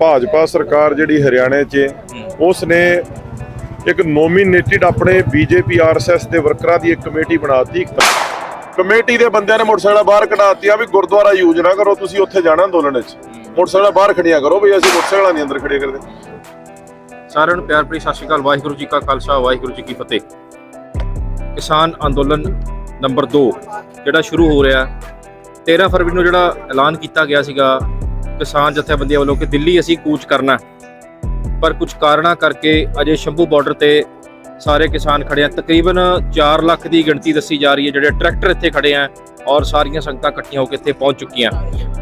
ਭਾਜਪਾ ਸਰਕਾਰ ਜਿਹੜੀ ਹਰਿਆਣੇ 'ਚ ਉਸ ਨੇ ਇੱਕ ਨੋਮੀਨੇਟਿਡ ਆਪਣੇ ਬੀਜੇਪੀ ਆਰਐਸਐਸ ਦੇ ਵਰਕਰਾਂ ਦੀ ਇੱਕ ਕਮੇਟੀ ਬਣਾਤੀ। ਕਮੇਟੀ ਦੇ ਬੰਦਿਆਂ ਨੇ ਮੋਟਰਸਾਈਕਲ ਬਾਹਰ ਕਢਾਤੀਆਂ ਵੀ ਗੁਰਦੁਆਰਾ ਯੂਜ਼ ਨਾ ਕਰੋ ਤੁਸੀਂ ਉੱਥੇ ਜਾਣਾ ਅੰਦੋਲਨ ਵਿੱਚ ਮੋਟਰਸਾਈਕਲ ਬਾਹਰ ਖੜੀਆਂ ਕਰੋ ਵੀ ਅਸੀਂ ਮੋਟਰਸਾਈਕਲਾਂ ਨਹੀਂ ਅੰਦਰ ਖੜੇ ਕਰਦੇ। ਸਾਰਿਆਂ ਨੂੰ ਪਿਆਰ ਭਰੀ ਸਤਿ ਸ਼੍ਰੀ ਅਕਾਲ ਵਾਹਿਗੁਰੂ ਜੀ ਕਾ ਖਾਲਸਾ ਵਾਹਿਗੁਰੂ ਜੀ ਕੀ ਫਤਿਹ। ਕਿਸਾਨ ਅੰਦੋਲਨ ਨੰਬਰ 2 ਜਿਹੜਾ ਸ਼ੁਰੂ ਹੋ ਰਿਹਾ 13 ਫਰਵਰੀ ਨੂੰ ਜਿਹੜਾ ਐਲਾਨ ਕੀਤਾ ਗਿਆ ਸੀਗਾ ਕਿਸਾਨ ਜਥੇਬੰਦੀਆਂ ਵੱਲੋਂ ਕਿ ਦਿੱਲੀ ਅਸੀਂ ਕੂਚ ਕਰਨਾ। ਪਰ ਕੁਝ ਕਾਰਨਾਂ ਕਰਕੇ ਅਜੇ ਸ਼ੰਭੂ ਬਾਰਡਰ ਤੇ ਸਾਰੇ ਕਿਸਾਨ ਖੜੇ ਆ। ਤਕਰੀਬਨ 4 ਲੱਖ ਦੀ ਗਿਣਤੀ ਦੱਸੀ ਜਾ ਰਹੀ ਹੈ ਜਿਹੜੇ ਟਰੈਕਟਰ ਇੱਥੇ ਖੜੇ ਆ ਔਰ ਸਾਰੀਆਂ ਸੰਗਤਾਂ ਇਕੱਠੀਆਂ ਹੋ ਕੇ ਇੱਥੇ ਪਹੁੰਚ ਚੁੱਕੀਆਂ।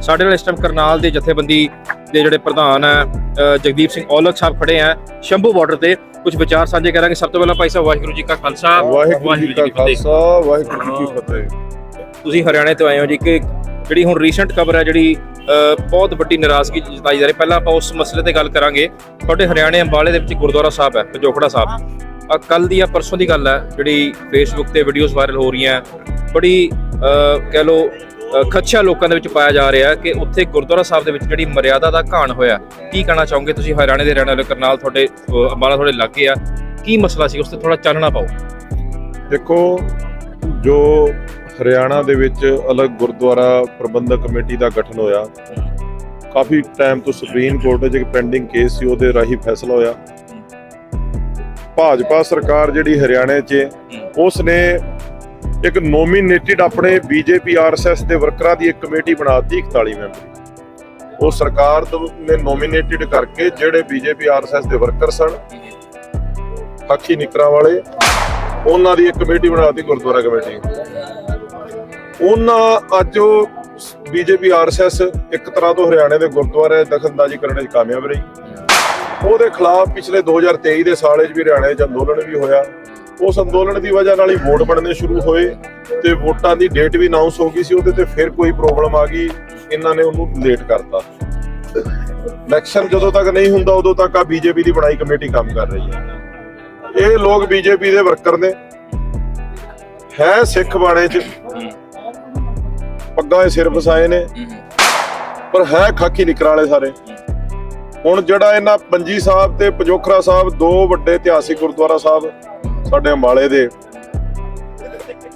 ਸਾਡੇ ਨਾਲ ਇਸ ਟਾਈਮ ਕਰਨਾਲ ਦੇ ਜਥੇਬੰਦੀ ਦੇ ਜਿਹੜੇ ਪ੍ਰਧਾਨ ਅ, ਜਗਦੀਪ ਸਿੰਘ ਔਲਖ ਸਾਹਿਬ ਖੜੇ ਆ ਸ਼ੰਭੂ ਬਾਰਡਰ ਤੇ। ਕੁਝ ਵਿਚਾਰ ਸਾਂਝੇ ਕਰਾਂਗੇ। ਸਭ ਤੋਂ ਪਹਿਲਾਂ ਭਾਈ ਸਾਹਿਬ ਵਾਹਿਗੁਰੂ ਜੀ ਕਾ ਖਾਲਸਾ। ਵਾਹਿਗੁਰੂ ਜੀ ਕਾ। ਖਾਲਸਾ ਵਾਹਿਗੁਰੂ ਜੀ ਕੀ ਫਤਿਹ। ਤੁਸੀਂ ਹਰਿਆਣੇ ਤੋਂ ਆਏ ਹੋ ਜੀ ਕਿ ਜਿਹੜੀ ਹੁਣ ਰੀਸੈਂਟ ਖਬਰ ਹੈ ਜਿਹੜੀ ਬਹੁਤ ਵੱਡੀ ਨਾਰਾਜ਼ਗੀ ਜਤਾਈ ਜਾ ਰਹੀ। ਪਹਿਲਾਂ ਆਪਾਂ ਉਸ ਮਸਲੇ ਤੇ ਗੱਲ ਕਰਾਂਗੇ। ਤੁਹਾਡੇ ਹਰਿਆਣੇ ਅੰਬਾਲੇ ਦੇ ਵਿੱਚ ਗੁਰਦੁਆਰਾ ਸਾਹਿਬ ਹੈ ਪਜੋਖੜਾ ਸਾਹਿਬ। ਕੱਲ ਦੀ ਆ ਪਰਸੋਂ ਦੀ ਗੱਲ ਹੈ ਜਿਹੜੀ ਫੇਸਬੁੱਕ ਤੇ ਵੀਡੀਓਜ਼ ਵਾਇਰਲ ਹੋ ਰਹੀਆਂ। ਬੜੀ ਕਹਿ ਲੋ ਖੱਚਾ ਲੋਕਾਂ ਦੇ ਵਿੱਚ ਪਾਇਆ ਜਾ ਰਿਹਾ ਕਿ ਉੱਥੇ ਗੁਰਦੁਆਰਾ ਸਾਹਿਬ ਦੇ ਵਿੱਚ ਜਿਹੜੀ ਮਰਿਆਦਾ ਦਾ ਘਾਣ ਹੋਇਆ ਕੀ ਕਹਿਣਾ ਚਾਹੋਗੇ ਤੁਸੀਂ ਹਰਿਆਣੇ ਦੇ ਰਹਿਣ ਵਾਲੇ ਕਰਨਾਲ ਤੁਹਾਡੇ ਅੰਬਾਲਾ ਤੁਹਾਡੇ ਲਾਗੇ ਆ? ਕੀ ਮਸਲਾ ਸੀ? ਉਸ ਤੇ ਥੋੜਾ ਚਾਨਣਾ ਪਾਓ। ਦੇਖੋ ਜੋ ਹਰਿਆਣਾ ਦੇ ਵਿੱਚ ਅਲੱਗ ਗੁਰਦੁਆਰਾ ਪ੍ਰਬੰਧਕ ਕਮੇਟੀ ਦਾ ਗਠਨ ਹੋਇਆ। ਕਾਫੀ ਟਾਈਮ ਤੋਂ ਸੁਪਰੀਮ ਕੋਰਟ ਵਿੱਚ ਇੱਕ ਪੈਂਡਿੰਗ ਕੇਸ ਸੀ, ਉਹਦੇ ਰਾਹੀਂ ਫੈਸਲਾ ਹੋਇਆ। ਭਾਜਪਾ ਸਰਕਾਰ ਜਿਹੜੀ ਹਰਿਆਣੇ 'ਚ ਉਸ ਨੇ ਇੱਕ ਨੋਮੀਨੇਟਿਡ ਆਪਣੇ ਬੀਜੇਪੀ ਆਰਐਸਐਸ ਦੇ ਵਰਕਰਾਂ ਦੀ ਇੱਕ ਕਮੇਟੀ ਬਣਾਤੀ 41 ਮੈਂਬਰੀ ਉਹ ਸਰਕਾਰ ਤੋਂ ਨੇ ਨੋਮੀਨੇਟਿਡ ਕਰਕੇ ਜਿਹੜੇ ਬੀਜੇਪੀ ਆਰਐਸਐਸ ਦੇ ਵਰਕਰ ਸਨ, ਹਾਕੀ ਨਿਕਰਾਂ ਵਾਲੇ ਉਹਨਾਂ ਦੀ ਇੱਕ ਕਮੇਟੀ ਬਣਾਤੀ ਗੁਰਦੁਆਰਾ ਕਮੇਟੀ। ਉਹਨਾਂ ਅੱਜ ਉਹ ਬੀਜੇਪੀ, ਆਰਐਸਐਸ ਇੱਕ ਤਰ੍ਹਾਂ ਤੋਂ ਹਰਿਆਣੇ ਦੇ ਗੁਰਦੁਆਰੇ ਦਖਲਅੰਦਾਜ਼ੀ ਕਰਨ 'ਚ ਕਾਮਯਾਬ ਰਹੀ। ਉਹਦੇ ਖਿਲਾਫ ਪਿਛਲੇ 2023 ਦੇ ਸਾਲ ਵਿੱਚ ਵੀ ਹਰਿਆਣੇ 'ਚ ਅੰਦੋਲਨ ਵੀ ਹੋਇਆ। ਉਸ ਅੰਦੋਲਨ ਦੀ ਵਜ੍ਹਾ ਨਾਲ ਹੀ ਵੋਟ ਬਣਨੇ ਸ਼ੁਰੂ ਹੋਏ ਤੇ ਵੋਟਾਂ ਦੀ ਡੇਟ ਵੀ ਅਨਾਉਂਸ ਹੋ ਗਈ ਸੀ, ਉਹਦੇ ਤੇ ਫਿਰ ਕੋਈ ਪ੍ਰੋਬਲਮ ਆ ਗਈ। ਇਹਨਾਂ ਨੇ ਉਹਨੂੰ ਲੇਟ ਕਰਤਾ। ਇਲੈਕਸ਼ਨ ਜਦੋਂ ਤੱਕ ਨਹੀਂ ਹੁੰਦਾ, ਉਦੋਂ ਤੱਕ ਆ ਬੀਜੇਪੀ ਦੀ ਬਣਾਈ ਕਮੇਟੀ ਕੰਮ ਕਰ ਰਹੀ ਹੈ। ਇਹ ਲੋਕ ਬੀਜੇਪੀ ਦੇ ਵਰਕਰ ਨੇ। ਹੈ ਸਿੱਖ ਬਾਣੇ 'ਚ। ਪੱਗਾਂ ਦੇ ਸਿਰ ਫਸਾਏ ਨੇ। ਪਰ ਹੈ ਖਾਕੀ ਨਿਕਰਾਂ ਵਾਲੇ ਸਾਰੇ। ਹੁਣ ਜਿਹੜਾ ਇਹਨਾਂ ਪੰਜੀ ਸਾਹਿਬ ਤੇ ਪਜੋਖਰਾ ਸਾਹਿਬ ਦੋ ਵੱਡੇ ਇਤਿਹਾਸਿਕ ਗੁਰਦੁਆਰਾ ਸਾਹਿਬ ਸਾਡੇ ਅੰਬਾਲੇ ਦੇ।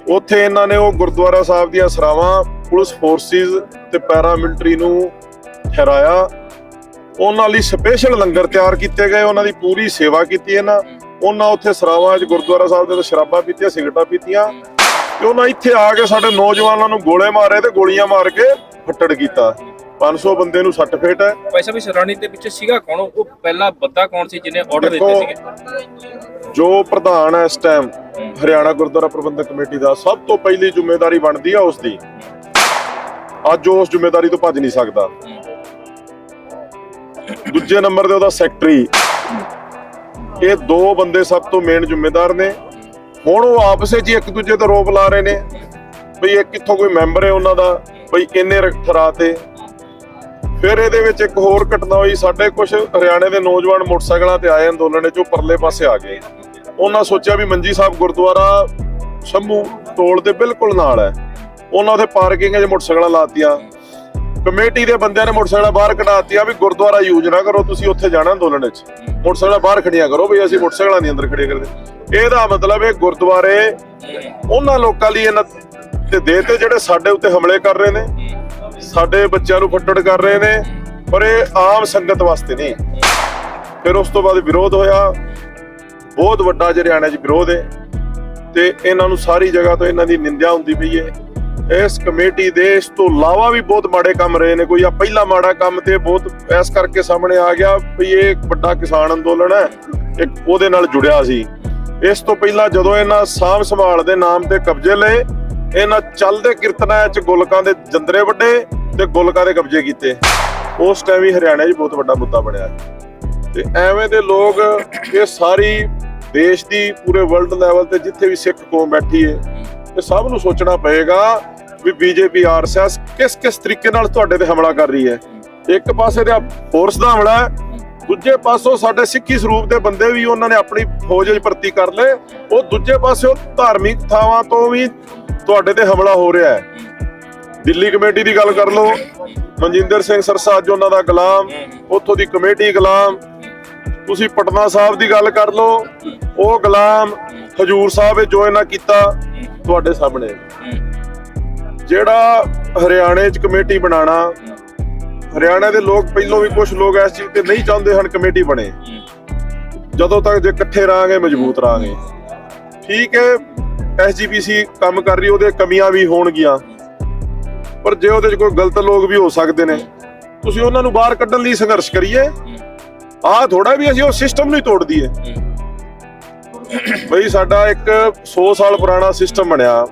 ਉੱਥੇ ਇਹਨਾਂ ਨੇ ਉਹ ਗੁਰਦੁਆਰਾ ਸਾਹਿਬ ਦੀਆਂ ਸਰਾਵਾਂ ਪੁਲਿਸ ਫੋਰਸਿਸ ਤੇ ਪੈਰਾਮਿਲਟਰੀ ਨੂੰ ਠਹਿਰਾਇਆ। ਉਹਨਾਂ ਲਈ ਸਪੈਸ਼ਲ ਲੰਗਰ ਤਿਆਰ ਕੀਤੇ ਗਏ ਉਹਨਾਂ ਦੀ ਪੂਰੀ ਸੇਵਾ ਕੀਤੀ ਇਹਨਾਂ। ਉਹਨਾਂ ਉੱਥੇ ਸਰਾਵਾਂ 'ਚ ਗੁਰਦੁਆਰਾ ਸਾਹਿਬ ਦੇ ਸ਼ਰਾਬਾਂ ਪੀਤੀਆਂ ਸਿਗਰਟਾਂ ਪੀਤੀਆਂ। ਤੇ ਉਹਨਾਂ ਇੱਥੇ ਆ ਕੇ ਸਾਡੇ ਨੌਜਵਾਨਾਂ ਨੂੰ ਗੋਲੇ ਮਾਰੇ ਤੇ ਗੋਲੀਆਂ ਮਾਰ ਕੇ ਫੱਟੜ ਕੀਤਾ। 500 ਬੰਦੇ ਨੂੰ ਸੱਟ ਫੇਟ ਹੈ। ਭਾਈ ਸਾਹਿਬ ਇਸ ਰਣਨੀਤੀ ਦੇ ਪਿੱਛੇ ਸੀਗਾ ਕੌਣ? ਉਹ ਪਹਿਲਾ ਬੰਦਾ ਕੌਣ ਸੀ ਜਿਹਨੇ ਆਰਡਰ ਦਿੱਤੇ ਸੀਗੇ? ਜੋ ਪ੍ਰਧਾਨ ਹੈ ਇਸ ਟਾਈਮ ਹਰਿਆਣਾ ਗੁਰਦੁਆਰਾ ਪ੍ਰਬੰਧਕ ਕਮੇਟੀ ਦਾ ਸਭ ਤੋਂ ਪਹਿਲੀ ਜ਼ਿੰਮੇਵਾਰੀ ਬਣਦੀ ਆ ਉਸ ਦੀ। ਅੱਜ ਉਸ ਜ਼ਿੰਮੇਵਾਰੀ ਤੋਂ ਭੱਜ ਨਹੀਂ ਸਕਦਾ। ਦੂਜੇ ਨੰਬਰ ਤੇ ਉਹਦਾ ਸੈਕਟਰੀ ਇਹ ਦੋ ਬੰਦੇ ਸਭ ਤੋਂ ਮੇਨ ਜ਼ਿੰਮੇਦਾਰ ਨੇ। ਹੁਣ ਉਹ ਆਪਸ ਵਿੱਚ ਹੀ ਇੱਕ ਦੂਜੇ ਤੇ ਰੋਪ ਲਾ ਰਹੇ ਨੇ। ਬਈ ਇਹ ਕਿੱਥੋਂ ਕੋਈ ਮੈਂਬਰ ਹੈ ਉਹਨਾਂ ਦਾ? ਬਈ ਇੰਨੇ ਰਖਰਾ ਤੇ ਫਿਰ ਇਹਦੇ ਵਿੱਚ ਇੱਕ ਹੋਰ ਘਟਨਾ ਹੋਈ। ਸਾਡੇ ਕੁਝ ਹਰਿਆਣੇ ਦੇ ਨੌਜਵਾਨ ਮੋਟਰਸਾਈਕਲਾਂ ਤੇ ਆਏ ਅੰਦੋਲਨ ਵਿੱਚ, ਉਹ ਪਰਲੇ ਪਾਸੇ ਆ ਗਏ। ਉਹਨਾਂ ਸੋਚਿਆ ਵੀ ਮੰਜੀ ਸਾਹਿਬ ਗੁਰਦੁਆਰਾ ਸ਼ੰਭੂ ਟੋਲ ਦੇ ਬਿਲਕੁਲ ਨਾਲ ਹੈ। ਉਹਨਾਂ ਉਹਦੇ ਪਾਰਕਿੰਗ 'ਚ ਮੋਟਰਸਾਈਕਲਾਂ ਲਾਤੀਆਂ। ਕਮੇਟੀ ਦੇ ਬੰਦਿਆਂ ਨੇ ਮੋਟਰਸਾਈਕਲਾਂ ਬਾਹਰ ਕਢਾਤੀਆਂ ਵੀ ਗੁਰਦੁਆਰਾ ਯੂਜ਼ ਨਾ ਕਰੋ, ਤੁਸੀਂ ਉੱਥੇ ਜਾਣਾ ਅੰਦੋਲਨ ਵਿੱਚ। ਮੋਟਰਸਾਈਕਲਾਂ ਬਾਹਰ ਖੜੀਆਂ ਕਰੋ ਵੀ ਅਸੀਂ ਮੋਟਰਸਾਈਕਲਾਂ ਨਹੀਂ ਅੰਦਰ ਖੜੀਆਂ ਕਰਦੇ। ਇਹਦਾ ਮਤਲਬ ਇਹ ਗੁਰਦੁਆਰੇ ਉਹਨਾਂ ਲੋਕਾਂ ਲਈ ਇਹਨਾਂ ਤੇ ਦੇ ਤੇ ਜਿਹੜੇ ਸਾਡੇ ਉੱਤੇ ਹਮਲੇ ਕਰ ਰਹੇ ਨੇ, ਸਾਡੇ ਬੱਚਿਆਂ ਨੂੰ ਫੱਟੜ ਕਰ ਰਹੇ ਨੇ, ਪਰ ਇਹ ਆਮ ਸੰਗਤ ਵਾਸਤੇ ਨਹੀਂ। ਫਿਰ ਉਸ ਤੋਂ ਬਾਅਦ ਵਿਰੋਧ ਹੋਇਆ। ਬਹੁਤ ਵੱਡਾ ਅੱਜ ਹਰਿਆਣਾ 'ਚ ਵਿਰੋਧ ਹੈ। ਤੇ ਇਹਨਾਂ ਨੂੰ ਸਾਰੀ ਜਗ੍ਹਾ ਤੋਂ ਇਹਨਾਂ ਦੀ ਨਿੰਦਿਆ ਹੁੰਦੀ ਪਈ ਹੈ। ਇਸ ਕਮੇਟੀ ਦੇ ਇਸ ਤੋਂ ਇਲਾਵਾ ਵੀ ਬਹੁਤ ਮਾੜੇ ਕੰਮ ਰਹੇ ਨੇ। ਕੋਈ ਆ ਪਹਿਲਾ ਮਾੜਾ ਕੰਮ ਤੇ ਬਹੁਤ ਇਸ ਕਰਕੇ ਸਾਹਮਣੇ ਆ ਗਿਆ ਵੀ ਇਹ ਇੱਕ ਵੱਡਾ ਕਿਸਾਨ ਅੰਦੋਲਨ ਹੈ, ਇੱਕ ਉਹਦੇ ਨਾਲ ਜੁੜਿਆ ਸੀ। ਇਸ ਤੋਂ ਪਹਿਲਾਂ ਜਦੋਂ ਇਹਨਾਂ ਸਾਂਭ ਸੰਭਾਲ ਦੇ ਨਾਮ ਤੇ ਕਬਜ਼ੇ ਲਏ, ਇਹਨਾਂ ਚੱਲਦੇ ਕੀਰਤਨਾਂ 'ਚ ਗੁਲਕਾਂ ਦੇ ਜੰਦਰੇ ਵੱਡੇ ਤੇ ਗੁਲਕਾਂ ਦੇ ਕਬਜ਼ੇ ਕੀਤੇ। ਉਸ ਟਾਈਮ ਵੀ ਹਰਿਆਣਾ 'ਚ ਬਹੁਤ ਵੱਡਾ ਮੁੱਦਾ ਬਣਿਆ। ਤੇ ਐਵੇਂ ਦੇ ਲੋਕ ਇਹ ਸਾਰੀ ਦੇਸ਼ ਦੀ ਪੂਰੇ ਵਰਲਡ ਲੈਵਲ ਤੇ ਜਿੱਥੇ ਵੀ ਸਿੱਖ ਕੌਮ ਬੈਠੀ ਹੈ ਤੇ ਸਭ ਨੂੰ ਸੋਚਣਾ ਪਏਗਾ ਵੀ ਬੀਜੇਪੀ, ਆਰਐਸਐਸ ਕਿਸ ਕਿਸ ਤਰੀਕੇ ਨਾਲ ਤੁਹਾਡੇ ਤੇ ਹਮਲਾ ਕਰ ਰਹੀ ਹੈ? ਇੱਕ ਪਾਸੇ ਤੇ ਫੋਰਸ ਦਾ ਹਮਲਾ ਹੈ, ਦੂਜੇ ਪਾਸੋਂ ਸਾਡੇ ਸਿੱਖੀ ਸਰੂਪ ਦੇ ਬੰਦੇ ਵੀ ਉਹਨਾਂ ਨੇ ਆਪਣੀ ਫੌਜ ਵਿੱਚ ਭਰਤੀ ਕਰ ਲਏ, ਉਹ ਦੂਜੇ ਪਾਸੇ ਧਾਰਮਿਕ ਥਾਵਾਂ ਤੋਂ ਵੀ ਤੁਹਾਡੇ ਤੇ ਹਮਲਾ ਹੋ ਰਿਹਾ ਹੈ। ਦਿੱਲੀ ਕਮੇਟੀ ਦੀ ਗੱਲ ਕਰ ਲਓ, ਮਨਜਿੰਦਰ ਸਿੰਘ ਸਰਸਾ ਅੱਜ ਉਹਨਾਂ ਦਾ ਗੁਲਾਮ, ਉੱਥੋਂ ਦੀ ਕਮੇਟੀ ਗੁਲਾਮ, ਤੁਸੀਂ ਪਟਨਾ ਸਾਹਿਬ ਦੀ ਗੱਲ ਕਰ ਲਓ, ਉਹ ਗੁਲਾਮ ਹਜੂਰ ਸਾਹਿਬ ਜੋ ਇਹਨਾਂ ਕੀਤਾ, ਤੁਹਾਡੇ ਸਾਹਮਣੇ। ਜਿਹੜਾ ਹਰਿਆਣੇ 'ਚ ਕਮੇਟੀ ਬਣਾਣਾ, ਹਰਿਆਣਾ ਦੇ ਲੋਕ ਪਹਿਲੋਂ ਵੀ ਕੁਝ ਲੋਕ ਇਸ ਚੀਜ਼ ਤੇ ਨਹੀਂ ਚਾਹੁੰਦੇ ਹਨ ਕਮੇਟੀ ਬਣੇ। ਜਦੋਂ ਤੱਕ ਜੇ ਇਕੱਠੇ ਰਹਾਂਗੇ, ਮਜ਼ਬੂਤ ਰਹਾਂਗੇ। ਠੀਕ ਹੈ ਐਸਜੀਪੀਸੀ ਕੰਮ ਕਰ ਰਹੀ, ਉਹਦੇ ਕਮੀਆਂ ਵੀ ਹੋਣਗੀਆਂ। ਪਰ ਜੇ ਉਹਦੇ 'ਚ ਕੋਈ ਗਲਤ ਲੋਕ ਵੀ ਹੋ ਸਕਦੇ ਨੇ, ਤੁਸੀਂ ਉਹਨਾਂ ਨੂੰ ਬਾਹਰ ਕੱਢਣ ਲਈ ਸੰਘਰਸ਼ ਕਰੀਏ। ਆਹ ਥੋੜਾ ਵੀ ਅਸੀਂ ਉਹ ਸਿਸਟਮ ਨੂੰ ਹੀ ਤੋੜ ਦਈਏ। ਬਈ ਸਾਡਾ ਇੱਕ 100 ਸਾਲ ਪੁਰਾਣਾ ਸਿਸਟਮ ਬਣਿਆ।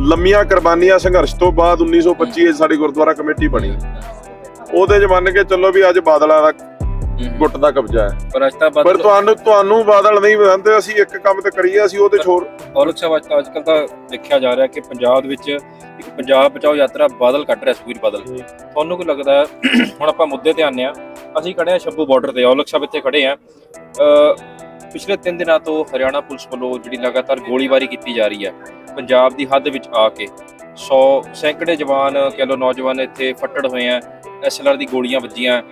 ਲੰਮੀਆਂ ਕੁਰਬਾਨੀਆਂ ਸੰਘਰਸ਼ ਤੋਂ ਬਾਅਦ 1925 ਵਿੱਚ ਸਾਡੀ ਗੁਰਦੁਆਰਾ ਕਮੇਟੀ ਬਣੀ। ਉਹਦੇ 'ਚ ਮੰਨ ਕੇ ਚੱਲੋ ਵੀ ਅੱਜ ਬਾਦਲਾਂ ਦਾ ਗੁੱਟ ਦਾ ਕਬਜ਼ਾ ਹੈ। ਪਰ ਅੱਜ ਤਾਂ ਪਰ ਬਾਦਲ ਤੁਹਾਨੂੰ ਤੁਹਾਨੂੰ ਬਾਦਲ ਨਹੀਂ ਬਣਾਉਂਦੇ ਅਸੀਂ ਇੱਕ ਕੰਮ ਤੇ ਕਰੀਏ ਅਸੀਂ ਉਹਦੇ ਹੋਰ ਔਲਖ ਸਾਹਿਬ ਅੱਜ ਕੱਲ ਤਾਂ ਦੇਖਿਆ ਜਾ ਰਿਹਾ ਕਿ ਪੰਜਾਬ ਦੇ ਵਿੱਚ ਇੱਕ ਪੰਜਾਬ ਬਚਾਓ ਯਾਤਰਾ ਬਾਦਲ ਕੱਢ ਰਿਹਾ ਸੁਖਬੀਰ ਬਾਦਲ। ਤੁਹਾਨੂੰ ਕੀ ਲੱਗਦਾ? ਹੁਣ ਆਪਾਂ ਮੁੱਦੇ ਤੇ ਆਨੇ ਆ ਅਸੀਂ ਖੜੇ ਆ ਸ਼ੰਭੂ ਬਾਰਡਰ ਤੇ ਔਲਖ ਸਾਹਿਬ ਇੱਥੇ ਖੜੇ ਆ ਪਿਛਲੇ 3 ਦਿਨਾਂ ਤੋਂ ਹਰਿਆਣਾ ਪੁਲਿਸ ਵੱਲੋਂ ਜਿਹੜੀ ਲਗਾਤਾਰ ਗੋਲੀਬਾਰੀ ਕੀਤੀ ਜਾ ਰਹੀ ਹੈ ਪੰਜਾਬ ਦੀ ਹੱਦ ਵਿੱਚ ਆ ਕੇ 100 ਸੈਂਕੜੇ ਜਵਾਨ ਕਹਿ ਲਓ ਨੌਜਵਾਨ ਇੱਥੇ ਫੱਟੜ ਹੋਏ ਆ ਐਸਐਲਆਰ ਦੀ ਗੋਲੀਆਂ ਵੱਜੀਆਂ।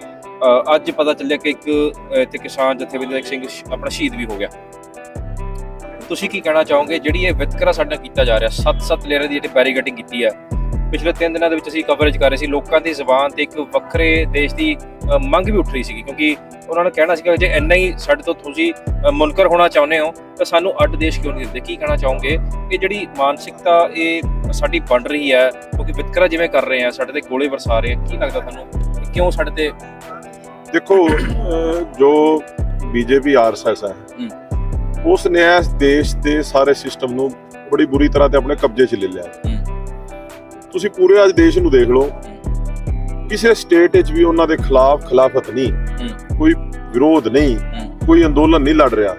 ਅੱਜ ਪਤਾ ਚੱਲਿਆ ਕਿ ਇੱਕ ਇੱਥੇ ਕਿਸਾਨ ਜਥੇਬੰਦੀ ਸਿੰਘ ਆਪਣਾ ਸ਼ਹੀਦ ਵੀ ਹੋ ਗਿਆ। ਤੁਸੀਂ ਕੀ ਕਹਿਣਾ ਚਾਹੋਗੇ? ਜਿਹੜੀ ਇਹ ਵਿਤਕਰਾ ਸਾਡੇ ਨਾਲ ਕੀਤਾ ਜਾ ਰਿਹਾ ਸੱਤ ਸੱਤ ਲੇਅਰ ਦੀ ਜਿਹੜੀ ਬੈਰੀਗੇਟਿੰਗ ਕੀਤੀ ਹੈ ਪਿਛਲੇ 3 ਦਿਨਾਂ ਦੇ ਵਿੱਚ ਅਸੀਂ ਕਵਰੇਜ ਕਰ ਰਹੇ ਸੀ ਲੋਕਾਂ ਦੀ ਜ਼ੁਬਾਨ ਤੇ ਇੱਕ ਵੱਖਰੇ ਦੇਸ਼ ਦੀ ਮੰਗ ਵੀ ਉੱਠ ਰਹੀ ਸੀਗੀ ਕਿਉਂਕਿ ਉਹਨਾਂ ਨੇ ਕਹਿਣਾ ਸੀਗਾ ਜੇ ਇੰਨਾ ਹੀ ਸਾਡੇ ਤੋਂ ਤੁਸੀਂ ਮੁਨਕਰ ਹੋਣਾ ਚਾਹੁੰਦੇ ਹੋ ਤਾਂ ਸਾਨੂੰ ਅੱਡ ਦੇਸ਼ ਕਿਉਂ ਨਹੀਂ ਦਿੰਦੇ? ਕੀ ਕਹਿਣਾ ਚਾਹੋਗੇ? ਇਹ ਜਿਹੜੀ ਮਾਨਸਿਕਤਾ ਇਹ ਸਾਡੀ ਬਣ ਰਹੀ ਹੈ ਕਿਉਂਕਿ ਵਿਤਕਰਾ ਜਿਵੇਂ ਕਰ ਰਹੇ ਆ ਸਾਡੇ ਤੇ ਗੋਲੇ ਵਰਸਾ ਰਹੇ ਆ ਕੀ ਲੱਗਦਾ ਤੁਹਾਨੂੰ? ਕਿਉਂ ਸਾਡੇ ਤੇ ਦੇਖੋ ਜੋ ਬੀਜੇਪੀ ਆਰਐਸਐਸ ਹੈ ਉਸ ਨੇ ਇਸ ਦੇਸ਼ ਦੇ ਸਾਰੇ ਸਿਸਟਮ ਨੂੰ ਬੜੀ ਬੁਰੀ ਤਰ੍ਹਾਂ ਤੇ ਆਪਣੇ ਕਬਜ਼ੇ 'ਚ ਲੈ ਲਿਆ। ਤੁਸੀਂ ਪੂਰੇ ਅੱਜ ਦੇਸ਼ ਨੂੰ ਦੇਖ ਲਓ। ਕਿਸੇ ਸਟੇਟ ਵਿੱਚ ਵੀ ਉਹਨਾਂ ਦੇ ਖਿਲਾਫ ਖਿਲਾਫਤ ਨਹੀਂ। ਕੋਈ ਵਿਰੋਧ ਨਹੀਂ। ਕੋਈ ਅੰਦੋਲਨ ਨਹੀਂ ਲੜ ਰਿਹਾ।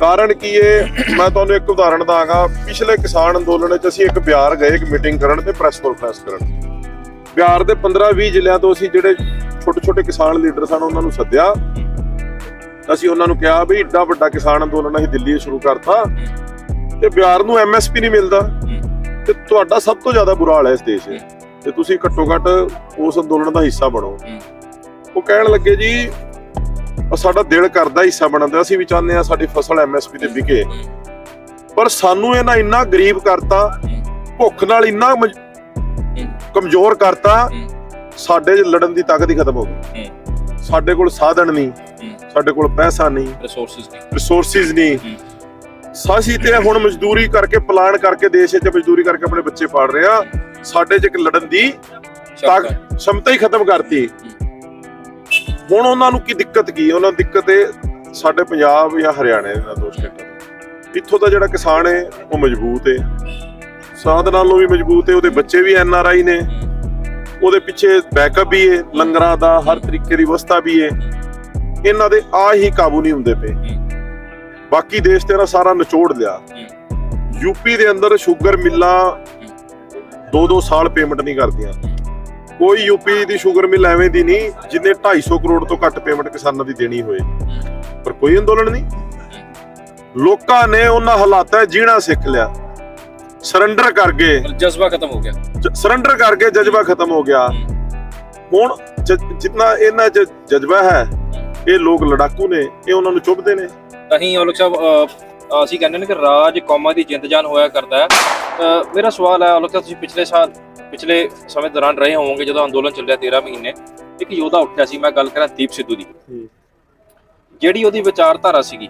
ਕਾਰਨ ਕੀ ਹੈ ਮੈਂ ਤੁਹਾਨੂੰ ਇੱਕ ਉਦਾਹਰਣ ਦਾਂਗਾ। ਪਿਛਲੇ ਕਿਸਾਨ ਅੰਦੋਲਨ ਵਿੱਚ ਅਸੀਂ ਇੱਕ ਬਿਹਾਰ ਗਏ ਇੱਕ ਮੀਟਿੰਗ ਕਰਨ ਤੇ ਪ੍ਰੈਸ ਕਾਨਫਰੰਸ ਕਰਨ। ਬਿਹਾਰ ਦੇ 15-20 ਜ਼ਿਲ੍ਹਿਆਂ ਤੋਂ ਅਸੀਂ ਜਿਹੜੇ ਛੋਟੇ ਛੋਟੇ ਕਿਸਾਨ ਲੀਡਰ ਸਨ ਉਹਨਾਂ ਨੂੰ ਸੱਦਿਆ। ਅਸੀਂ ਉਹਨਾਂ ਨੂੰ ਕਿਹਾ ਵੀ ਏਡਾ ਵੱਡਾ ਕਿਸਾਨ ਅੰਦੋਲਨ ਅਸੀਂ ਦਿੱਲੀ ਸ਼ੁਰੂ ਕਰਤਾ। ਤੇ ਬਿਹਾਰ ਨੂੰ ਐਮਐਸਪੀ ਨਹੀਂ ਮਿਲਦਾ। ਤੇ ਤੁਹਾਡਾ ਸਭ ਤੋਂ ਜ਼ਿਆਦਾ ਬੁਰਾ ਹਾਲ ਹੈ ਇਸ ਦੇਸ਼ 'ਚ ਤੇ ਤੁਸੀਂ ਘੱਟੋ ਘੱਟ ਉਸ ਅੰਦੋਲਨ ਦਾ ਹਿੱਸਾ ਬਣੋ। ਉਹ ਕਹਿਣ ਲੱਗੇ ਜੀ ਉਹ ਸਾਡਾ ਦਿਲ ਕਰਦਾ ਹਿੱਸਾ ਬਣਨ ਦਾ। ਅਸੀਂ ਵੀ ਚਾਹੁੰਦੇ ਆ ਸਾਡੀ ਫਸਲ ਐਮਐਸਪੀ ਤੇ ਵਿਕੇ। ਪਰ ਸਾਨੂੰ ਇਹਨਾਂ ਇੰਨਾ ਗਰੀਬ ਕਰਤਾ ਭੁੱਖ ਨਾਲ ਇੰਨਾ ਮਜ- ਕਮਜ਼ੋਰ ਕਰਤਾ ਸਾਡੇ ਲੜਨ ਦੀ ਤਾਕਤ ਹੀ ਖਤਮ ਹੋ ਗਈ। ਸਾਡੇ ਕੋਲ ਸਾਧਨ ਨਹੀਂ ਸਾਡੇ ਕੋਲ ਪੈਸਾ ਨਹੀਂ ਰਿਸੋਰਸਸ ਦੀ ਰਿਸੋਰਸਿਸ ਨਹੀਂ। ਸਾਸੀ ਤੇ ਹੁਣ ਮਜ਼ਦੂਰੀ ਕਰਕੇ ਪਲਾਨ ਕਰਕੇ ਦੇਸ਼ ਵਿੱਚ ਮਜ਼ਦੂਰੀ ਕਰਕੇ ਆਪਣੇ ਬੱਚੇ ਪਾਲ ਰਹੇ ਆ। ਸਾਡੇ 'ਚ ਇੱਕ ਲੜਨ ਦੀ ਤਾਕ ਸਮਤਾ ਹੀ ਖਤਮ ਕਰਤੀ। ਹੁਣ ਉਹਨਾਂ ਨੂੰ ਕੀ ਦਿੱਕਤ ਕੀ? ਉਹਨਾਂ ਨੂੰ ਦਿੱਕਤ ਹੈ ਸਾਡੇ ਪੰਜਾਬ ਜਾਂ ਹਰਿਆਣੇ ਦਾ ਦੋ ਸਟੇਟਾਂ ਦਾ ਇੱਥੋਂ ਦਾ ਜਿਹੜਾ ਕਿਸਾਨ ਹੈ ਉਹ ਮਜ਼ਬੂਤ ਹੈ। ਸਾਧ ਨਾਲੋਂ ਵੀ ਮਜ਼ਬੂਤ ਹੈ ਉਹਦੇ ਬੱਚੇ ਵੀ ਐਨ ਆਰ ਆਈ ਨੇ। ਉਹਦੇ ਪਿੱਛੇ ਬੈਕਅਪ ਵੀ ਹੈ ਲੰਗਰਾਂ ਦਾ ਹਰ ਤਰੀਕੇ ਦੀ ਵਿਵਸਥਾ ਵੀ ਹੈ। ਇਹਨਾਂ ਦੇ ਆ ਹੀ ਕਾਬੂ ਨਹੀਂ ਹੁੰਦੇ ਪਏ। ਬਾਕੀ ਦੇਸ਼ ਤੇ ਇਹਨਾਂ ਸਾਰਾ ਨਿਚੋੜ ਲਿਆ। ਯੂਪੀ ਦੇ ਅੰਦਰ ਸ਼ੂਗਰ ਮਿੱਲਾਂ 2-2 ਸਾਲ ਪੇਮੈਂਟ ਨਹੀਂ ਕਰਦੀਆਂ। ਕੋਈ ਯੂਪੀ ਦੀ ਸ਼ੂਗਰ ਮਿਲ ਐਵੇਂ ਦੀ ਨਹੀਂ ਜਿੰਨੇ 250 ਕਰੋੜ ਤੋਂ ਘੱਟ ਪੇਮੈਂਟ ਕਿਸਾਨਾਂ ਦੀ ਦੇਣੀ ਹੋਏ। ਪਰ ਕੋਈ ਅੰਦੋਲਨ ਨਹੀਂ। ਲੋਕਾਂ ਨੇ ਉਹਨਾਂ ਹਾਲਾਤਾਂ ਜੀਣਾ ਸਿੱਖ ਲਿਆ। ਸਰੈਂਡਰ ਕਰ ਗਏ। ਜਜ਼ਬਾ ਖਤਮ ਹੋ ਗਿਆ। ਸਰੈਂਡਰ ਕਰਕੇ ਜਜ਼ਬਾ ਖਤਮ ਹੋ ਗਿਆ। ਹੁਣ ਜਿੰਨਾ ਇਹਨਾਂ ਜਜ਼ਬਾ ਹੈ ਇਹ ਲੋਕ ਲੜਾਕੂ ਨੇ ਇਹ ਉਹਨਾਂ ਨੂੰ ਚੁੱਭਦੇ ਨੇ। ਤਾਂ ਹੀ ਔਲਖ ਸਾਹਿਬ ਅਹ, ਅਸੀਂ ਕਹਿੰਦੇ ਨੇ ਕਿ ਰਾਜ ਕੌਮਾਂ ਦੀ ਜਿੰਦ ਜਾਨ ਹੋਇਆ ਕਰਦਾ ਹੈ। ਅਹ, ਮੇਰਾ ਸਵਾਲ ਹੈ ਔਲਖ ਸਾਹਿਬ ਤੁਸੀਂ ਪਿਛਲੇ ਸਾਲ ਪਿਛਲੇ ਸਮੇਂ ਦੌਰਾਨ ਰਹੇ ਹੋਵੋਗੇ ਜਦੋਂ ਅੰਦੋਲਨ ਚੱਲਿਆ 13 ਮਹੀਨੇ। ਇੱਕ ਯੋਧਾ ਉੱਠਿਆ ਸੀ ਮੈਂ ਗੱਲ ਕਰਾਂ ਦੀਪ ਸਿੱਧੂ ਦੀ। ਜਿਹੜੀ ਉਹਦੀ ਵਿਚਾਰਧਾਰਾ ਸੀਗੀ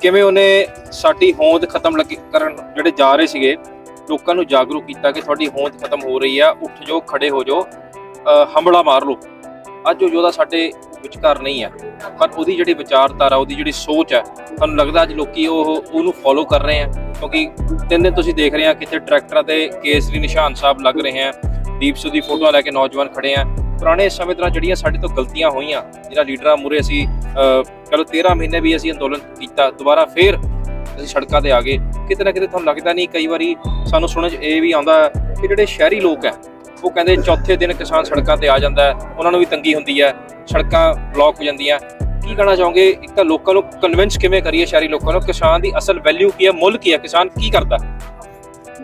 ਕਿਵੇਂ ਉਹਨੇ ਸਾਡੀ ਹੋਂਦ ਖਤਮ ਲੱਗੀ ਕਰਨ ਜਿਹੜੇ ਜਾ ਰਹੇ ਸੀਗੇ ਲੋਕਾਂ ਨੂੰ ਜਾਗਰੂਕ ਕੀਤਾ ਕਿ ਤੁਹਾਡੀ ਹੋਂਦ ਖਤਮ ਹੋ ਰਹੀ ਆ ਉੱਠ ਜਾਓ ਖੜੇ ਹੋ ਜਾਓ ਅਹ ਹੰਬਲਾ ਮਾਰ ਲਓ। ਅੱਜ ਉਹ ਯੋਧਾ ਸਾਡੇ ਵਿਚਕਾਰ ਨਹੀਂ ਹੈ ਪਰ ਉਹਦੀ ਜਿਹੜੀ ਵਿਚਾਰਧਾਰਾ ਉਹਦੀ ਜਿਹੜੀ ਸੋਚ ਹੈ ਤੁਹਾਨੂੰ ਲੱਗਦਾ ਅੱਜ ਲੋਕੀ ਉਹ ਉਹਨੂੰ ਫੋਲੋ ਕਰ ਰਹੇ ਆ? ਕਿਉਂਕਿ ਤਿੰਨ ਦਿਨ ਤੁਸੀਂ ਦੇਖ ਰਹੇ ਆ ਕਿਤੇ ਟਰੈਕਟਰਾਂ ਤੇ ਕੇਸਰੀ ਨਿਸ਼ਾਨ ਸਾਹਿਬ ਲੱਗ ਰਹੇ ਆ। ਦੀਪ ਸਿੱਧੂ ਦੀ ਫੋਟੋਆਂ ਲੈ ਕੇ ਨੌਜਵਾਨ ਖੜੇ ਆ। ਪੁਰਾਣੇ ਸਮੇਂ ਤਰ੍ਹਾਂ ਜਿਹੜੀਆਂ ਸਾਡੇ ਤੋਂ ਗਲਤੀਆਂ ਹੋਈਆਂ ਜਿਹੜਾ ਲੀਡਰਾਂ ਮੂਰੇ ਅਸੀਂ ਅਹ, ਚਲੋ 13 ਮਹੀਨੇ ਵੀ ਅਸੀਂ ਅੰਦੋਲਨ ਕੀਤਾ ਦੁਬਾਰਾ ਫੇਰ ਅਸੀਂ ਸੜਕਾਂ ਤੇ ਆ ਗਏ। ਕਿਤੇ ਨਾ ਕਿਤੇ ਤੁਹਾਨੂੰ ਲੱਗਦਾ ਨਹੀਂ ਕਈ ਵਾਰੀ ਸਾਨੂੰ ਸੁਣਨ 'ਚ ਇਹ ਵੀ ਆਉਂਦਾ ਕਿ ਜਿਹੜੇ ਸ਼ਹਿਰੀ ਲੋਕ ਹੈ ਉਹ ਕਹਿੰਦੇ ਚੌਥੇ ਦਿਨ ਕਿਸਾਨ ਸੜਕਾਂ ਤੇ ਆ ਜਾਂਦਾ ਉਹਨਾਂ ਨੂੰ ਵੀ ਤੰਗੀ ਹੁੰਦੀ ਹੈ, ਸੜਕਾਂ ਬਲੌਕ ਹੋ ਜਾਂਦੀਆਂ। ਕੀ ਕਹਿਣਾ ਚਾਹੋਗੇ? ਇੱਕ ਤਾਂ ਲੋਕਾਂ ਨੂੰ ਕਨਵਿੰਸ ਕਿਵੇਂ ਕਰੀਏ ਸ਼ਹਿਰੀ ਲੋਕਾਂ ਨੂੰ? ਕਿਸਾਨ ਦੀ ਅਸਲ ਵੈਲਿਊ ਕੀ ਹੈ, ਮੁੱਲ ਕੀ ਹੈ? ਕਿਸਾਨ ਕੀ ਕਰਦਾ?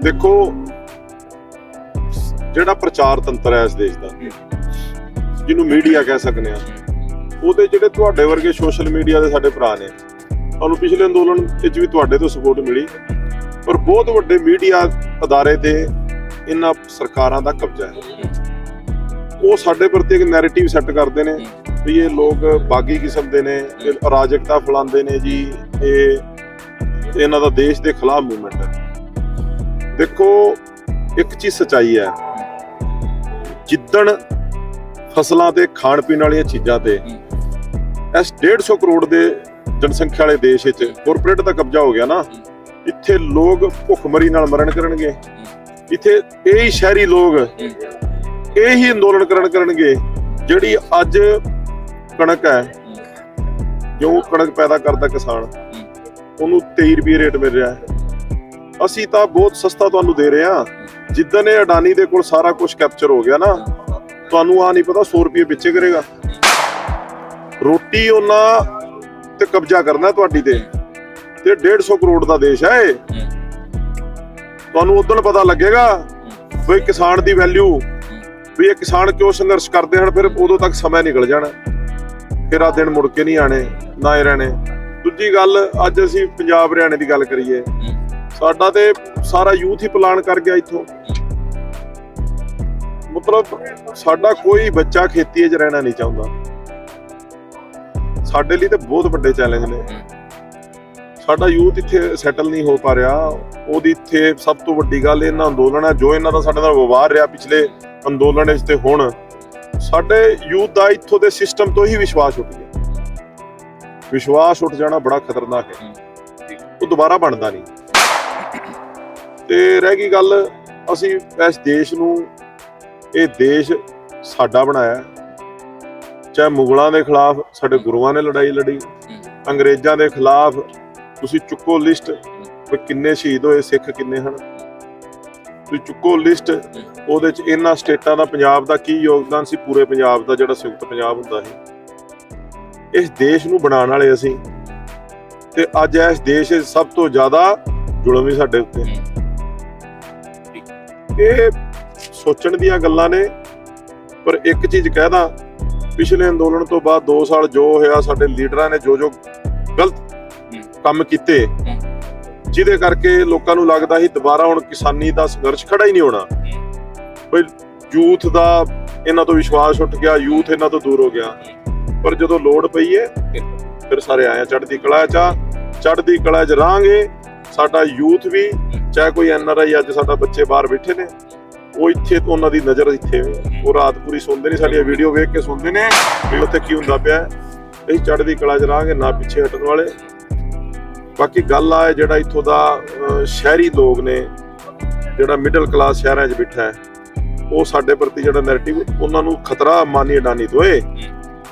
ਦੇਖੋ, ਜਿਹੜਾ ਪ੍ਰਚਾਰ ਤੰਤਰ ਹੈ ਇਸ ਦੇਸ਼ ਦਾ, ਜਿਹਨੂੰ ਮੀਡੀਆ ਕਹਿ ਸਕਦੇ ਆ ਉਹਦੇ ਜਿਹੜੇ ਤੁਹਾਡੇ ਵਰਗੇ ਸੋਸ਼ਲ ਮੀਡੀਆ ਦੇ ਸਾਡੇ ਭਰਾ ਨੇ, ਤੁਹਾਨੂੰ ਪਿਛਲੇ ਅੰਦੋਲਨ ਵਿੱਚ ਵੀ ਤੁਹਾਡੇ ਤੋਂ ਸਪੋਰਟ ਮਿਲੀ, ਪਰ ਬਹੁਤ ਵੱਡੇ ਮੀਡੀਆ ਅਦਾਰੇ ਤੇ ਇਹਨਾਂ ਸਰਕਾਰਾਂ ਦਾ ਕਬਜ਼ਾ ਹੈ। ਉਹ ਸਾਡੇ ਪ੍ਰਤੀ ਇੱਕ ਨੈਰੇਟਿਵ ਸੈੱਟ ਕਰਦੇ ਨੇ ਵੀ ਇਹ ਲੋਕ ਬਾਗੀ ਕਿਸਮ ਦੇ ਨੇ, ਇਹ ਅਰਾਜਕਤਾ ਫੈਲਾਉਂਦੇ ਨੇ ਜੀ, ਇਹ ਇਹਨਾਂ ਦਾ ਦੇਸ਼ ਦੇ ਖਿਲਾਫ ਮੂਵਮੈਂਟ ਹੈ। ਦੇਖੋ, ਇੱਕ ਚੀਜ਼ ਸਚਾਈ ਹੈ, ਜਿੱਦਣ ਫਸਲਾਂ ਤੇ ਖਾਣ ਪੀਣ ਵਾਲੀਆਂ ਚੀਜ਼ਾਂ ਤੇ ਇਸ 150 ਕਰੋੜ ਦੇ ਜਨਸੰਖਿਆ ਵਾਲੇ ਦੇਸ਼ ਵਿੱਚ ਕਾਰਪੋਰੇਟ ਦਾ ਕਬਜ਼ਾ ਹੋ ਗਿਆ ਨਾ, ਇੱਥੇ ਲੋਕ ਭੁੱਖਮਰੀ ਨਾਲ ਮਰਨ ਕਰਨਗੇ। ਇੱਥੇ ਇਹ ਸ਼ਹਿਰੀ ਲੋਕ ਇਹ ਹੀ ਅੰਦੋਲਨ ਕਰਨ ਕਰਨਗੇ, ਜਿਹੜੀ ਅੱਜ ਕਣਕ ਹੈ ਜੋ ਕਣਕ ਪੈਦਾ ਕਰਦਾ ਕਿਸਾਨ, ਉਹਨੂੰ 23 ਰੁਪਏ ਰੇਟ ਮਿਲ ਰਿਹਾ ਹੈ। ਅਸੀਂ ਤਾਂ ਬਹੁਤ ਸਸਤਾ ਤੁਹਾਨੂੰ ਦੇ ਰਹੇ ਹਾਂ। ਜਿੱਦਣ ਇਹ ਅਡਾਨੀ ਦੇ ਕੋਲ ਸਾਰਾ ਕੁਝ ਕੈਪਚਰ ਹੋ ਗਿਆ ਨਾ, ਤੁਹਾਨੂੰ ਆ ਨਹੀਂ ਪਤਾ 100 ਰੁਪਏ ਪਿੱਛੇ ਕਰੇਗਾ। ਰੋਟੀ ਉਹਨਾਂ ਤੇ ਕਬਜ਼ਾ ਕਰਨਾ ਤੁਹਾਡੀ ਤੇ। ਤੇ 150 ਕਰੋੜ ਦਾ ਦੇਸ਼ ਹੈ ਇਹ। ਤੁਹਾਨੂੰ ਉਦੋਂ ਪਤਾ ਲੱਗੇਗਾ ਵੀ ਕਿਸਾਨ ਦੀ ਵੈਲਿਊ ਵੀ ਇਹ ਕਿਸਾਨ ਕਿਉਂ ਸੰਘਰਸ਼ ਕਰਦੇ ਹਨ ਫਿਰ ਉਦੋਂ ਤੱਕ ਸਮਾਂ ਨਿਕਲ ਜਾਣਾ। ਫਿਰ ਆ ਦਿਨ ਮੁੜ ਕੇ ਨਹੀਂ ਆਣੇ ਨਾ ਹੀ ਰਹਿਣੇ। ਦੂਜੀ ਗੱਲ ਅੱਜ ਅਸੀਂ ਪੰਜਾਬ ਹਰਿਆਣੇ ਦੀ ਗੱਲ ਕਰੀਏ। ਸਾਡਾ ਤੇ ਸਾਰਾ ਯੂਥ ਹੀ ਪਲਾਨ ਕਰ ਗਿਆ ਇੱਥੋਂ। ਮਤਲਬ ਸਾਡਾ ਕੋਈ ਬੱਚਾ ਖੇਤੀ 'ਚ ਰਹਿਣਾ ਨਹੀਂ ਚਾਹੁੰਦਾ। ਸਾਡੇ ਲਈ ਤੇ ਬਹੁਤ ਵੱਡੇ ਚੈਲੰਜ ਨੇ। ਸਾਡਾ ਯੂਥ ਇੱਥੇ ਸੈਟਲ ਨਹੀਂ ਹੋ ਪਾ ਰਿਹਾ। ਉਹਦੀ ਇੱਥੇ ਸਭ ਤੋਂ ਵੱਡੀ ਗੱਲ ਇਹਨਾਂ ਅੰਦੋਲਨ ਹੈ ਜੋ ਇਹਨਾਂ ਦਾ ਸਾਡੇ ਨਾਲ ਵਿਵਹਾਰ ਰਿਹਾ ਪਿਛਲੇ ਅੰਦੋਲਨ ਵਿੱਚ ਤੇ ਹੁਣ। ਸਾਡੇ ਯੂਥ ਦਾ ਇੱਥੋਂ ਦੇ ਸਿਸਟਮ ਤੋਂ ਹੀ ਵਿਸ਼ਵਾਸ ਉੱਠ ਗਿਆ। ਵਿਸ਼ਵਾਸ ਉੱਠ ਜਾਣਾ ਬੜਾ ਖਤਰਨਾਕ ਹੈ। ਉਹ ਦੁਬਾਰਾ ਬਣਦਾ ਨਹੀਂ। ਤੇ ਰਹਿ ਗਈ ਗੱਲ ਅਸੀਂ ਇਸ ਦੇਸ਼ ਨੂੰ ਇਹ ਦੇਸ਼ ਸਾਡਾ ਬਣਾਇਆ। ਚਾਹੇ ਮੁਗਲਾਂ ਦੇ ਖਿਲਾਫ ਸਾਡੇ ਗੁਰੂਆਂ ਨੇ ਲੜਾਈ ਲੜੀ ਅੰਗਰੇਜ਼ਾਂ ਦੇ ਖਿਲਾਫ ਤੁਸੀਂ ਚੁੱਕੋ ਲਿਸਟ ਵੀ ਕਿੰਨੇ ਸ਼ਹੀਦ ਹੋਏ, ਸਿੱਖ ਕਿੰਨੇ ਹਨ। ਤੁਸੀਂ ਚੁੱਕੋ ਲਿਸਟ, ਉਹਦੇ ਚ ਇਹਨਾਂ ਸਟੇਟਾਂ ਦਾ ਪੰਜਾਬ ਦਾ ਕੀ ਯੋਗਦਾਨ ਸੀ, ਪੂਰੇ ਪੰਜਾਬ ਦਾ ਜਿਹੜਾ ਸੰਯੁਕਤ ਪੰਜਾਬ ਹੁੰਦਾ ਸੀ। ਇਸ ਦੇਸ਼ ਨੂੰ ਬਣਾਉਣ ਵਾਲੇ ਅਸੀਂ। ਤੇ ਅੱਜ ਇਸ ਦੇਸ਼ ਵਿੱਚ ਸਭ ਤੋਂ ਜ਼ਿਆਦਾ ਜ਼ੁਲਮ ਵੀ ਸਾਡੇ ਉੱਤੇ। ਇਹ ਸੋਚਣ ਦੀਆਂ ਗੱਲਾਂ ਨੇ, ਪਰ ਇੱਕ ਚੀਜ਼ ਕਹਿਦਾ ਪਿਛਲੇ ਅੰਦੋਲਨ ਤੋਂ ਬਾਅਦ 2 ਸਾਲ ਜੋ ਹੋਇਆ, ਸਾਡੇ ਲੀਡਰਾਂ ਨੇ ਜੋ ਜੋ ਗਲਤ ਕੰਮ ਕੀਤੇ। ਜਿਹਦੇ ਕਰਕੇ ਲੋਕਾਂ ਨੂੰ ਲੱਗਦਾ ਸੀ ਦੁਬਾਰਾ ਹੁਣ ਕਿਸਾਨੀ ਦਾ ਸੰਘਰਸ਼ ਖੜਾ ਹੀ ਨਹੀਂ ਹੋਣਾ। ਕੋਈ ਯੂਥ ਦਾ ਇਹਨਾਂ ਤੋਂ ਵਿਸ਼ਵਾਸ ਉੱਠ ਗਿਆ, ਯੂਥ ਇਹਨਾਂ ਤੋਂ ਦੂਰ ਹੋ ਗਿਆ। ਪਰ ਜਦੋਂ ਲੋੜ ਪਈ ਹੈ ਫਿਰ ਸਾਰੇ ਆਏ ਚੜ੍ਹਦੀ ਕਲਾ ਚ ਚੜ੍ਹਦੀ ਕਲਾ ਚ ਰਾਂਗੇ ਸਾਡਾ ਯੂਥ ਵੀ, ਚਾਹੇ ਕੋਈ ਐਨਆਰਆਈ ਅੱਜ ਸਾਡਾ ਬੱਚੇ ਬਾਹਰ ਬੈਠੇ ਨੇ, ਉਹ ਇੱਥੇ ਤੋਂ ਉਹਨਾਂ ਦੀ ਨਜ਼ਰ ਇੱਥੇ ਉਹ ਰਾਤ ਪੂਰੀ ਸੁਣਦੇ ਨੇ ਸਾਡੀਆਂ ਵੀਡੀਓ ਵੇਖ ਕੇ ਸੁਣਦੇ ਨੇ ਵੀ ਉੱਥੇ ਕੀ ਹੁੰਦਾ ਪਿਆ। ਹੈ। ਅਸੀਂ ਚੜ੍ਹਦੀ ਕਲਾ ਚ ਰਾਂਗੇ ਨਾ ਪਿੱਛੇ ਹਟਣ ਵਾਲੇ। ਬਾਕੀ ਗੱਲ ਆ ਜਿਹੜਾ ਇੱਥੋਂ ਦਾ ਸ਼ਹਿਰੀ ਲੋਕ ਨੇ, ਜਿਹੜਾ ਮਿਡਲ ਕਲਾਸ ਸ਼ਹਿਰਾਂ 'ਚ ਬੈਠਾ ਹੈ, ਉਹ ਸਾਡੇ ਪ੍ਰਤੀ ਜਿਹੜਾ ਨੈਰੇਟਿਵ ਉਹਨਾਂ ਨੂੰ ਖਤਰਾ ਮਾਨੀ ਅਡਾਨੀ ਤੋਂ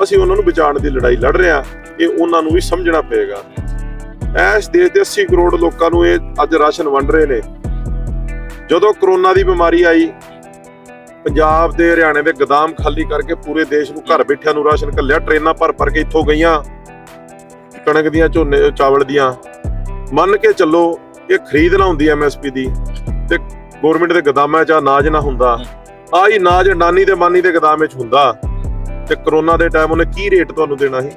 ਅਸੀਂ ਉਹਨਾਂ ਨੂੰ ਬਚਾਉਣ ਦੀ ਲੜਾਈ ਲੜ ਰਹੇ ਹਾਂ, ਇਹ ਉਹਨਾਂ ਨੂੰ ਵੀ ਸਮਝਣਾ ਪਏਗਾ। ਇਸ ਦੇਸ਼ ਦੇ 80 ਕਰੋੜ ਲੋਕਾਂ ਨੂੰ ਇਹ ਅੱਜ ਰਾਸ਼ਨ ਵੰਡ ਰਹੇ ਨੇ। ਜਦੋਂ ਕਰੋਨਾ ਦੀ ਬਿਮਾਰੀ ਆਈ, ਪੰਜਾਬ ਦੇ ਹਰਿਆਣੇ ਦੇ ਗਦਾਮ ਖਾਲੀ ਕਰਕੇ ਪੂਰੇ ਦੇਸ਼ ਨੂੰ ਘਰ ਬੈਠਿਆਂ ਨੂੰ ਰਾਸ਼ਨ ਘੱਲਿਆ, ਟ੍ਰੇਨਾਂ ਭਰ ਭਰ ਕੇ ਇੱਥੋਂ ਗਈਆਂ। ਕਣਕ ਦੀਆਂ ਝੋਨੇ, ਚਾਵਲ ਦੀਆਂ, ਮੰਨ ਕੇ ਚੱਲੋ ਇਹ ਖਰੀਦ ਨਾ ਹੁੰਦੀ ਐਮਐਸਪੀ ਦੀ ਤੇ ਗਵਰਨਮੈਂਟ ਦੇ ਗਦਾਮਾਂ 'ਚ ਅਨਾਜ ਨਾ ਹੁੰਦਾ। ਆ ਅਨਾਜ ਨਾਨੀ ਦੇ ਮਾਨੀ ਦੇ ਗਦਾਮ ਵਿੱਚ ਹੁੰਦਾ ਤੇ ਕਰੋਨਾ ਦੇ ਟਾਈਮ ਉਹਨੇ ਕੀ ਰੇਟ ਤੁਹਾਨੂੰ ਦੇਣਾ ਸੀ?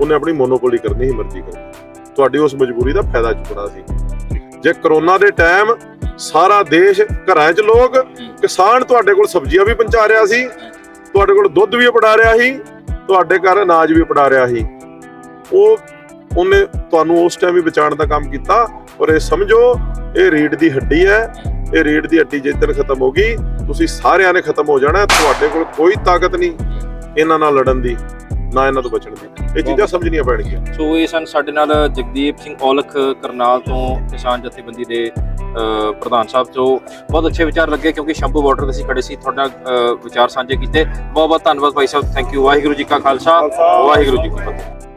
ਉਹਨੇ ਆਪਣੀ ਮੋਨੋਪੋਲੀ ਕਰਨੀ ਸੀ ਮਰਜ਼ੀ ਕਰਨੀ। ਤੁਹਾਡੀ ਉਸ ਮਜਬੂਰੀ ਦਾ ਫਾਇਦਾ ਚੁੱਕਣਾ ਸੀ। ਜੇ ਕਰੋਨਾ ਦੇ ਟਾਈਮ ਸਾਰਾ ਦੇਸ਼ ਘਰਾਂ 'ਚ ਲੋਕ ਕਿਸਾਨ ਤੁਹਾਡੇ ਕੋਲ ਸਬਜ਼ੀਆਂ ਵੀ ਪਹੁੰਚਾ ਰਿਹਾ ਸੀ, ਤੁਹਾਡੇ ਕੋਲ ਦੁੱਧ ਵੀ ਪੜਾ ਰਿਹਾ ਸੀ, ਤੁਹਾਡੇ ਘਰ ਅਨਾਜ ਵੀ ਪੜਾ ਰਿਹਾ ਸੀ। ਉਹ ਉਹਨੇ ਤੁਹਾਨੂੰ ਉਸ ਟਾਈਮ ਵੀ ਬਚਾਉਣ ਦਾ ਕੰਮ ਕੀਤਾ ਔਰ ਇਹ ਸਮਝੋ ਇਹ ਰੀੜ ਦੀ ਹੱਡੀ ਹੈ ਇਹ ਰੀੜ ਦੀ ਹੱਡੀ ਜਿਸ ਦਿਨ ਖਤਮ ਹੋ ਗਈ ਤੁਸੀਂ ਸਾਰਿਆਂ ਨੇ ਖਤਮ ਹੋ ਜਾਣਾ ਤੁਹਾਡੇ ਕੋਲ ਕੋਈ ਤਾਕਤ ਨਹੀਂ ਇਹਨਾਂ ਨਾਲ ਲੜਨ ਦੀ ਨਾ ਇਹਨਾਂ ਤੋਂ ਬਚਣ ਦੀ। ਇਹ ਚੀਜ਼ਾਂ ਸਮਝਣੀਆਂ ਪੈਣਗੀਆਂ। ਸੋ ਇਹ ਸਨ ਸਾਡੇ ਨਾਲ ਜਗਦੀਪ ਸਿੰਘ ਔਲਖ ਕਰਨਾਲ ਤੋਂ ਕਿਸਾਨ ਜਥੇਬੰਦੀ ਦੇ ਪ੍ਰਧਾਨ ਸਾਹਿਬ ਤੋਂ ਬਹੁਤ ਅੱਛੇ ਵਿਚਾਰ ਲੱਗੇ ਕਿਉਂਕਿ ਸ਼ੰਭੂ ਬਾਰਡਰ ਤੇ ਅਸੀਂ ਖੜੇ ਸੀ ਤੁਹਾਡਾ ਵਿਚਾਰ ਸਾਂਝੇ ਕੀਤੇ। ਬਹੁਤ ਬਹੁਤ ਧੰਨਵਾਦ ਭਾਈ ਸਾਹਿਬ ਥੈਂਕ ਯੂ ਵਾਹਿਗੁਰੂ ਜੀ ਕਾ ਖਾਲਸਾ। ਵਾਹਿਗੁਰੂ ਜੀ ਕੀ ਫਤਿਹ।